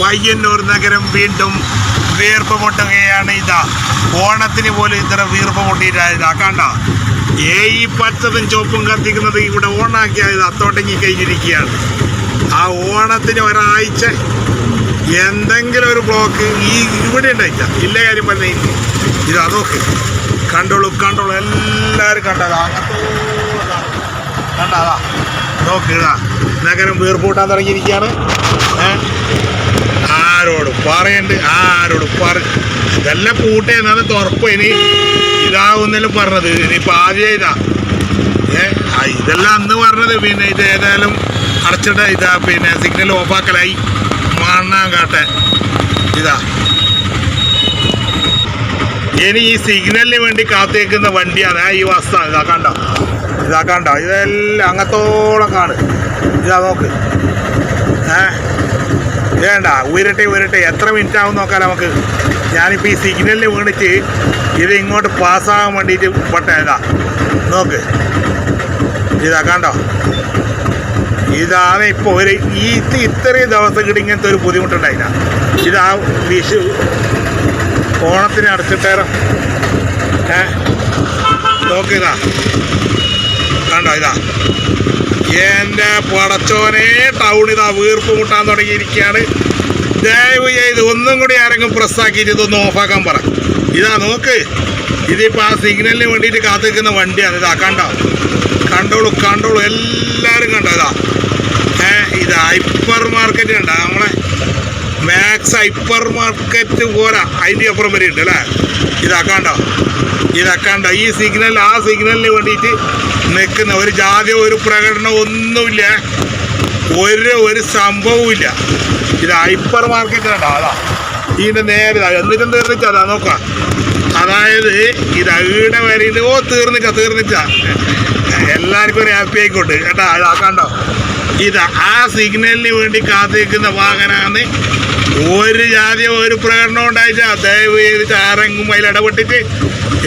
പയ്യന്നൂർ നഗരം വീണ്ടും വീർപ്പ് മുട്ടുകയാണ് ഇതാ. ഓണത്തിന് പോലും ഇത്ര വീർപ്പ് മുട്ടിയിട്ടായതാ കണ്ട ഏ ഈ പച്ചതും ചുവപ്പും കത്തിക്കുന്നത് ഇവിടെ ഓണാക്കിയായത് അത്തോട്ടങ്ങി കഴിഞ്ഞിരിക്കുകയാണ് ആ ഓണത്തിന് ഒരാഴ്ച എന്തെങ്കിലും ഒരു ബ്ലോക്ക് ഈ ഇവിടെ ഉണ്ടായില്ല ഇല്ല കാര്യം പറഞ്ഞ ഇത് അതൊക്കെ കണ്ടോളൂ കണ്ടോളൂ. എല്ലാവരും കണ്ടതാ കണ്ടതാ നോക്കുക നഗരം വീർപ്പൂട്ടാൻ തുടങ്ങിയിരിക്കുകയാണ്. ഏ? പറയണ്ട് ആരോട് പറ ഇതെല്ലാം പൂട്ടേ എന്നാണ് തുറപ്പ് ഇനി. ഇതാവുന്നല്ലോ പറഞ്ഞത്. ഇനിയിപ്പോൾ ആദ്യം ഇതാ ഏ ഇതെല്ലാം അന്ന് പറഞ്ഞത്. പിന്നെ ഇത് ഏതായാലും അടച്ചിട്ട ഇതാ പിന്നെ സിഗ്നൽ ഓഫാക്കലായി മണ്ണാങ്കാട്ടെ ഇതാ. ഇനി ഈ സിഗ്നലിന് വേണ്ടി കാത്തേക്കുന്ന വണ്ടിയാണ്. ഈ വസ്ത ഇതാ കണ്ടോ? ഇതാ കണ്ടോ? ഇതെല്ലാം അങ്ങത്തോളം കാണ്. ഇതാ നോക്ക്. ഏ വേണ്ട ഉയരട്ടെ ഉയരട്ടെ. എത്ര മിനിറ്റ് ആവും നോക്കാം നമുക്ക്? ഞാനിപ്പോൾ ഈ സിഗ്നലിൽ വീണിച്ച് ഇത് ഇങ്ങോട്ട് പാസ്സാകാൻ വേണ്ടിയിട്ട് പെട്ട നോക്ക്. ഇതാ കണ്ടോ? ഇതാണ് ഇപ്പോൾ ഒരു ഈ ഇത് ഇത്രയും ദിവസം കിട്ടി ഇങ്ങനത്തെ ഒരു ബുദ്ധിമുട്ടുണ്ടായില്ല. ഇതാ വിഷു ഓണത്തിന് അടച്ചിട്ടേറെ ഏ? നോക്കിതാ കണ്ടോ ഇതാ? എന്റെ പടച്ചോനെ ടൗണിതാ ഇതാ വീർപ്പ് മുട്ടാൻ തുടങ്ങിയിരിക്കുകയാണ്. ദയവ് ചെയ്ത് ഒന്നും കൂടി ആരെങ്കിലും പ്രസ്സാക്കിയിട്ട് ഇതൊന്ന് ഓഫാക്കാൻ പറ. ഇതാ നോക്ക്. ഇതിപ്പോൾ ആ സിഗ്നലിന് വേണ്ടിയിട്ട് കാത്തിരിക്കുന്ന വണ്ടിയാണ് ഇതാ കണ്ടോ? കണ്ടോളൂ കണ്ടോളൂ. എല്ലാവരും കണ്ടോ ഇതാ? ഏ ഇത് ഹൈപ്പർ മാർക്കറ്റ് കണ്ടോ? നമ്മളെ മാക്സ് ഹൈപ്പർ മാർക്കറ്റ് പോരാ അതിന്റെ അപ്പുറം വരെ അല്ലേ? അല്ലേ ഇതാക്കാണ്ടോ ഇതാക്കാണ്ടോ ഈ സിഗ്നൽ ആ സിഗ്നലിന് വേണ്ടിയിട്ട് നിൽക്കുന്ന ഒരു ജാതി ഒരു പ്രകടനം ഒന്നുമില്ല. ഒരു ഒരു സംഭവവും ഇല്ല ഇത് ഹൈപ്പർ മാർക്കറ്റ് കണ്ടോ അതാ. ഇതിന്റെ നേരെ. എന്നിട്ടും തീർന്നിച്ചാ അതാ നോക്കാം. അതായത് ഇത് ഈടെ വരയിൽ ഓ തീർന്നിച്ച തീർന്നിച്ചാ എല്ലാവർക്കും ഒരു ഹാപ്പി ആയിക്കോട്ടെ. കേട്ടാ അതാ കണ്ടോ? ഇത് ആ സിഗ്നലിന് വേണ്ടി കാത്തിരിക്കുന്ന വാഹനമാണ് ഒരു ജാതി ഒരു പ്രകടനം ഉണ്ടായിട്ട് ദയവ് ചെയ്തിട്ട് ആരെങ്കിലും അതിൽ ഇടപെട്ടിട്ട്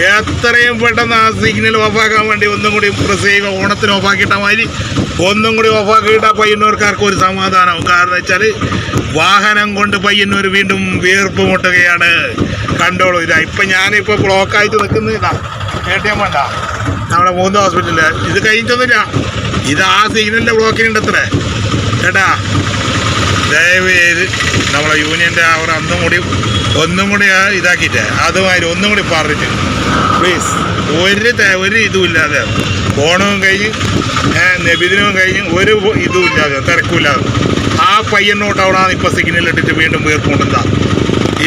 എത്രയും പെട്ടെന്ന് ആ സിഗ്നൽ ഓഫാക്കാൻ വേണ്ടി ഒന്നും കൂടി പ്രസ് ചെയ്യുക ഓണത്തിന് ഓഫാക്കിയിട്ട മാതിരി ഒന്നും കൂടി ഓഫാക്കിയിട്ടാൽ പയ്യന്നൂർക്കാർക്ക് ഒരു സമാധാനം കാരണം വെച്ചാൽ വാഹനം കൊണ്ട് പയ്യന്നൂർ വീണ്ടും വീർപ്പ് മുട്ടുകയാണ്. കണ്ടോളൂ ഇതാ. ഇപ്പം ഞാനിപ്പോൾ ബ്ലോക്കായിട്ട് നിൽക്കുന്നത് ഇതാ. വേണ്ട നമ്മുടെ മൂന്ന് ഹോസ്പിറ്റലിൽ ഇത് കഴിഞ്ഞിട്ടൊന്നുമില്ല. ഇത് ആ സിഗ്നലിന്റെ ബ്ലോക്കിനുണ്ട് അത്രേ ചേട്ടാ ദയവ് ചെയ്ത് നമ്മളെ യൂണിയന്റെ അവർ അന്നും കൂടി ഒന്നും കൂടി ഇതാക്കിയിട്ട്. അതുമാതിരി ഒന്നും കൂടി പറഞ്ഞിട്ട്. പ്ലീസ് ഒരു ഒരു ഇതും ഇല്ലാതെ. ഓണവും കഴിഞ്ഞ് നബിദിനവും കഴിഞ്ഞ് ഒരു ഇതും ഇല്ലാതെ തിരക്കുമില്ലാതെ ആ പയ്യനോട്ട് അവിടെ ഇപ്പോൾ സിഗ്നൽ ഇട്ടിട്ട് വീണ്ടും വീർപ്പുകൊണ്ടെന്താ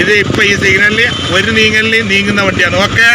ഇത് ഇപ്പം ഈ സിഗ്നലിൽ ഒരു നീങ്ങലിൽ നീങ്ങുന്ന വണ്ടിയാണ്. ഓക്കെ